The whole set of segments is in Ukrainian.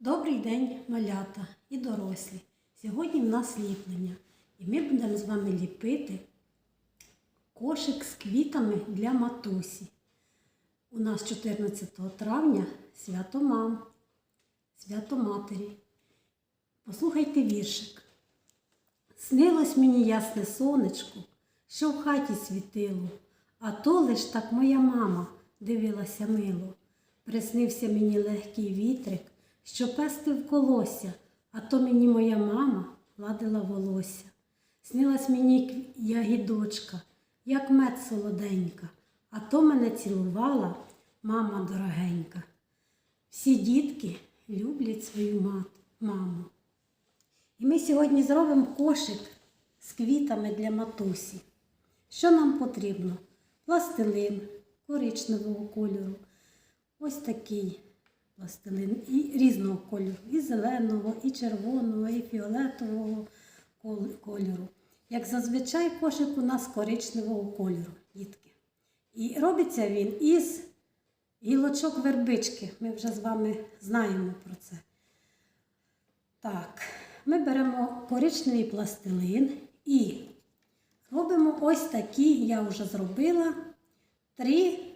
Добрий день, малята і дорослі. Сьогодні в нас ліплення, і ми будемо з вами ліпити кошик з квітами для матусі. У нас 14 травня свято мам, свято матері. Послухайте віршик. Снилось мені ясне сонечко, що в хаті світило, а то лиш так моя мама дивилася мило. Приснився мені легкий вітрик, що пестив колосся, а то мені моя мама ладила волосся. Снилась мені ягідочка, як мед солоденька, а то мене цілувала мама дорогенька. Всі дітки люблять свою мат, маму. І ми сьогодні зробимо кошик з квітами для матусі. Що нам потрібно? Пластилин коричневого кольору. Ось такий пластилин і різного кольору, і зеленого, і червоного, і фіолетового кольору. Як зазвичай кошик у нас коричневого кольору, дітки. І робиться він із гілочок вербички. Ми вже з вами знаємо про це. Так, ми беремо коричневий пластилин і робимо ось такі, я вже зробила, три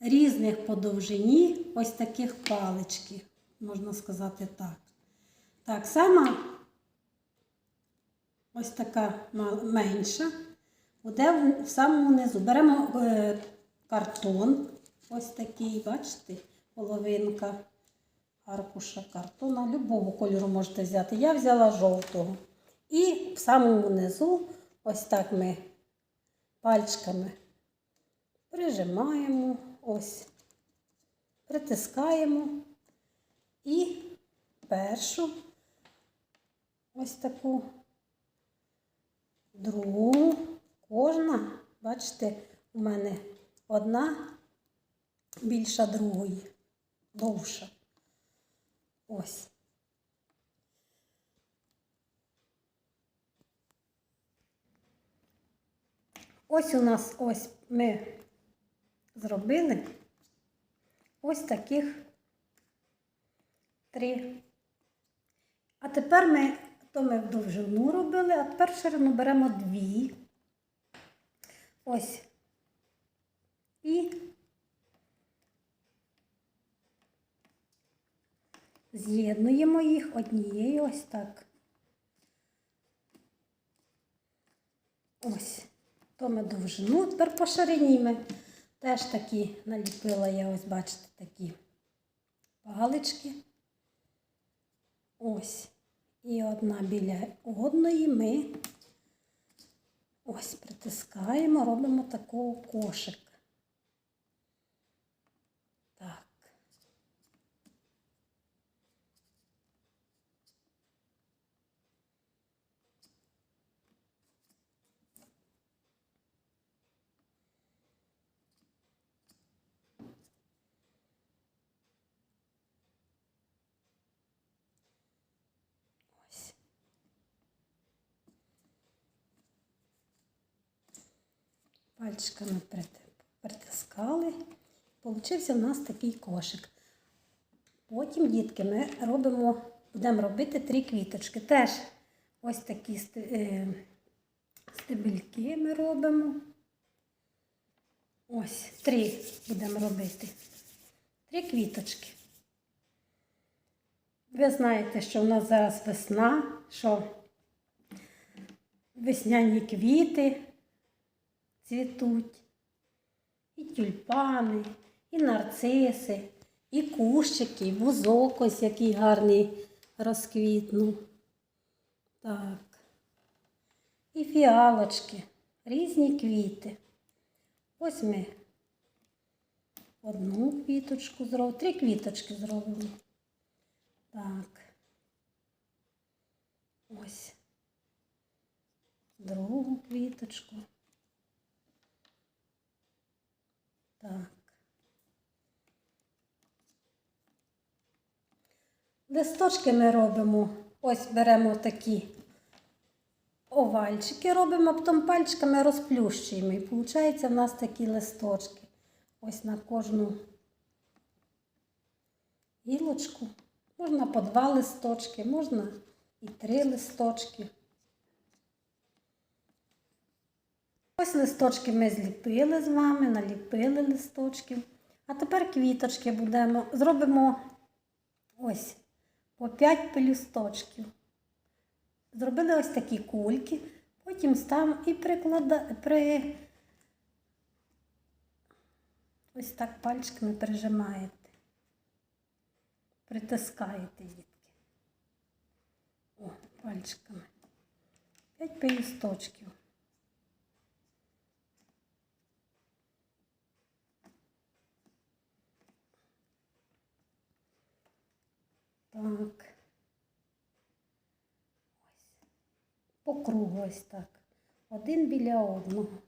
різних по довжині ось таких палички, можна сказати так. Так, сама ось така менша, буде в- в самому низу. Беремо е, картон, ось такий, бачите, половинка аркуша картона, любого кольору можете взяти. Я взяла жовтого. І в самому низу, ось так ми пальчиками прижимаємо, ось, притискаємо. І першу. Ось таку. Другу, кожна, бачите, у мене одна більша другої, довша. Ось. Ось у нас ось ми зробили ось таких три. А тепер ми, то ми в довжину робили, а тепер ширину беремо дві. Ось. І з'єднуємо їх однією ось так. Ось. То ми довжину. Тепер по ширині ми теж такі наліпила я, ось бачите, такі палички. Ось. І одна біля одної ми ось притискаємо, робимо такого кошик. Так. Ось. Пальчиками притискали. Получився у нас такий кошик. Потім, дітки, ми робимо, будемо робити три квіточки. Теж ось такі е, стебельки ми робимо. Ось три будемо робити. Три квіточки. Ви знаєте, що в нас зараз весна, що весняні квіти цвітуть, і тюльпани, і нарциси, і кущики, і бузок ось який гарний розквітнув. Так. І фіалочки, різні квіти. Ось ми одну квіточку зробимо, три квіточки зробимо. Так. Ось. Другу квіточку. Так. Листочки ми робимо, ось беремо такі овальчики, робимо, а потім пальчиками розплющуємо. І виходить в нас такі листочки. Ось на кожну гілочку Можна по два листочки, можна і три листочки. Ось листочки ми зліпили з вами, наліпили листочків. А тепер квіточки будемо. Зробимо ось по 5 пелюсточків. Зробили ось такі кульки, потім ставимо і приклада... при... ось так пальчиками прижимаєте, притискаєте дітки. О, пальчиками. 5 пелюсточків. Так. Ось. По кругу ось так. Один біля одного.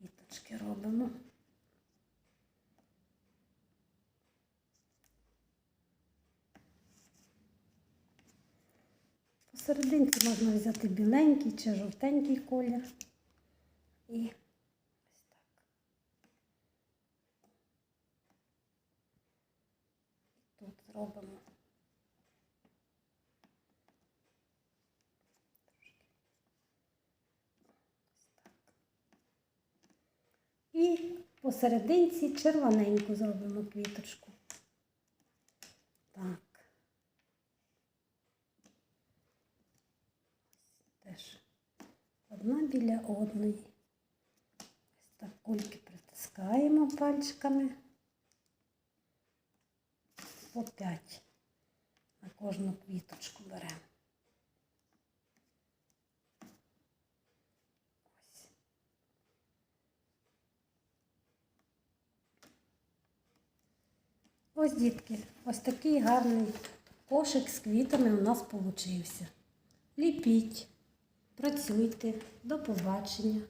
Віточки робимо. Посерединці можна взяти біленький чи жовтенький колір. І ось так. Тут зробимо. І посерединці червоненьку зробимо квіточку. Так. Теж одна біля одної. Ось так кульки притискаємо пальчиками. По 5 на кожну квіточку беремо. Ось. Дітки, ось такий гарний кошик з квітами у нас получився. Ліпіть, працюйте, до побачення.